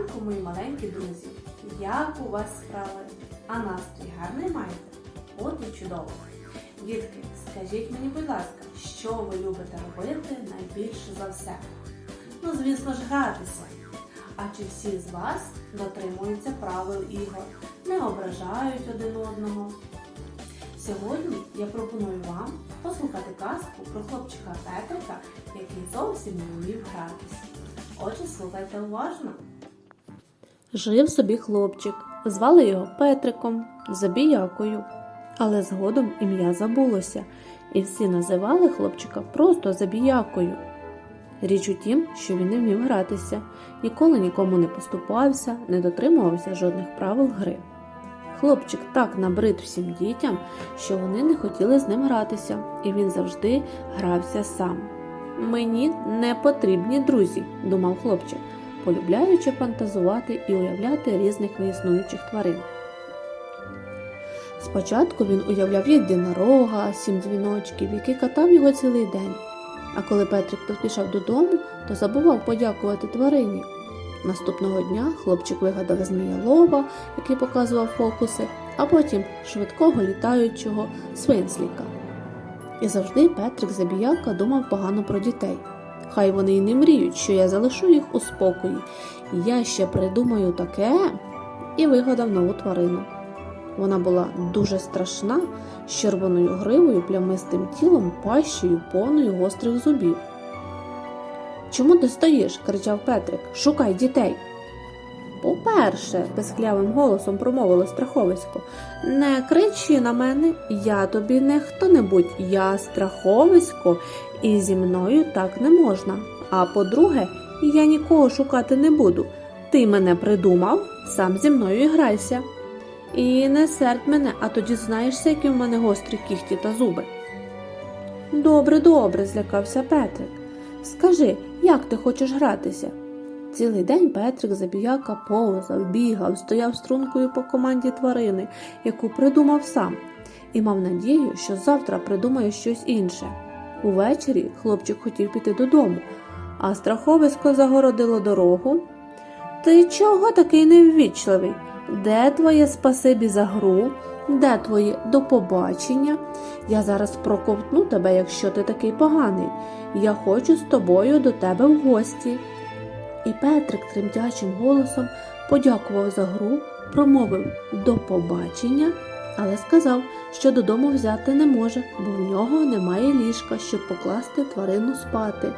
ранку, мої маленькі друзі! Як у вас справи? А настрій гарний маєте? От і чудово! Дітки, скажіть мені, будь ласка, що ви любите робити найбільше за все? Ну, звісно ж, гратися. А чи всі з вас дотримуються правил ігор, не ображають один одного? Сьогодні я пропоную вам послухати казку про хлопчика Петрика, який зовсім не вмів гратися. Отже, слухайте уважно. Жив собі хлопчик, звали його Петриком, Забіякою. Але згодом ім'я забулося, і всі називали хлопчика просто Забіякою. Річ у тім, що він не вмів гратися, ніколи нікому не поступався, не дотримувався жодних правил гри. Хлопчик так набрид всім дітям, що вони не хотіли з ним гратися, і він завжди грався сам. Мені не потрібні друзі, думав хлопчик, полюбляючи фантазувати і уявляти різних неіснуючих тварин. Спочатку він уявляв єдинорога, сім дзвіночків, який катав його цілий день. А коли Петрик поспішав додому, то забував подякувати тварині. Наступного дня хлопчик вигадав змієлова, який показував фокуси, а потім швидкого літаючого свинсліка. І завжди Петрик Забіяка думав погано про дітей. Хай вони й не мріють, що я залишу їх у спокої. Я ще придумаю таке і вигадав нову тварину. Вона була дуже страшна, з червоною гривою, плямистим тілом, пащею, повною гострих зубів. Чому ти стоїш? кричав Петрик. Шукай дітей. По-перше, безхлявим голосом промовило страховисько, не кричи на мене, я тобі не хто-небудь, я страховисько, і зі мною так не можна. А по-друге, я нікого шукати не буду. Ти мене придумав, сам зі мною і грайся. І не сердь мене, а тоді знаєшся, які в мене гострі кіхті та зуби. Добре, добре, злякався Петрик. Скажи, як ти хочеш гратися? Цілий день Петрик забіяка повзав, бігав, стояв стрункою по команді тварини, яку придумав сам, і мав надію, що завтра придумає щось інше. Увечері хлопчик хотів піти додому, а страховисько загородило дорогу. Ти чого такий неввічливий? Де твоє спасибі за гру? Де твоє до побачення? Я зараз проковтну тебе, якщо ти такий поганий. Я хочу з тобою до тебе в гості. І Петрик тремтячим голосом подякував за гру, промовив до побачення, але сказав, що додому взяти не може, бо в нього немає ліжка, щоб покласти тварину спати.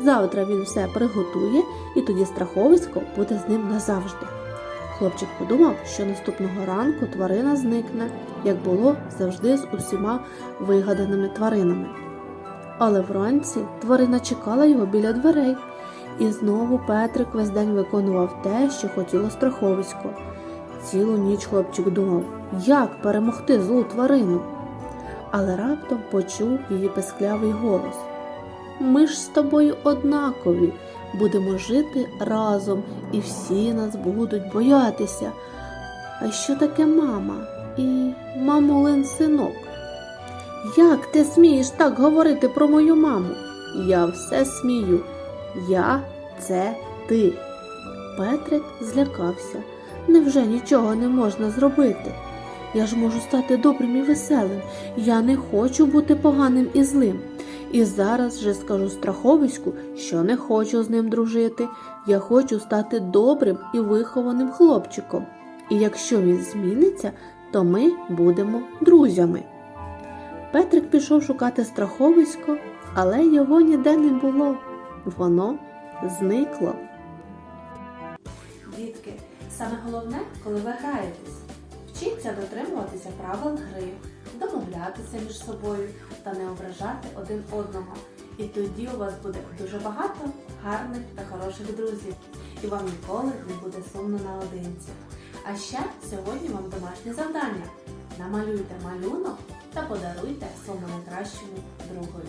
Завтра він все приготує, і тоді страховисько буде з ним назавжди. Хлопчик подумав, що наступного ранку тварина зникне, як було завжди з усіма вигаданими тваринами. Але вранці тварина чекала його біля дверей, і знову Петрик весь день виконував те, що хотіло страховисько. Цілу ніч хлопчик думав, як перемогти злу тварину. Але раптом почув її песклявий голос. Ми ж з тобою однакові, будемо жити разом, і всі нас будуть боятися. А що таке мама і мамулин синок? Як ти смієш так говорити про мою маму? Я все смію. Я це ти. Петрик злякався. Невже нічого не можна зробити? Я ж можу стати добрим і веселим. Я не хочу бути поганим і злим. І зараз же скажу страховиську, що не хочу з ним дружити. Я хочу стати добрим і вихованим хлопчиком. І якщо він зміниться, то ми будемо друзями. Петрик пішов шукати страховисько, але його ніде не було. Воно зникло. Дітки, саме головне, коли ви граєтесь, вчіться дотримуватися правил гри, домовлятися між собою та не ображати один одного. І тоді у вас буде дуже багато гарних та хороших друзів, і вам ніколи не буде сумно наодинці. А ще сьогодні вам домашнє завдання. Намалюйте малюнок та подаруйте своєму найкращому другові.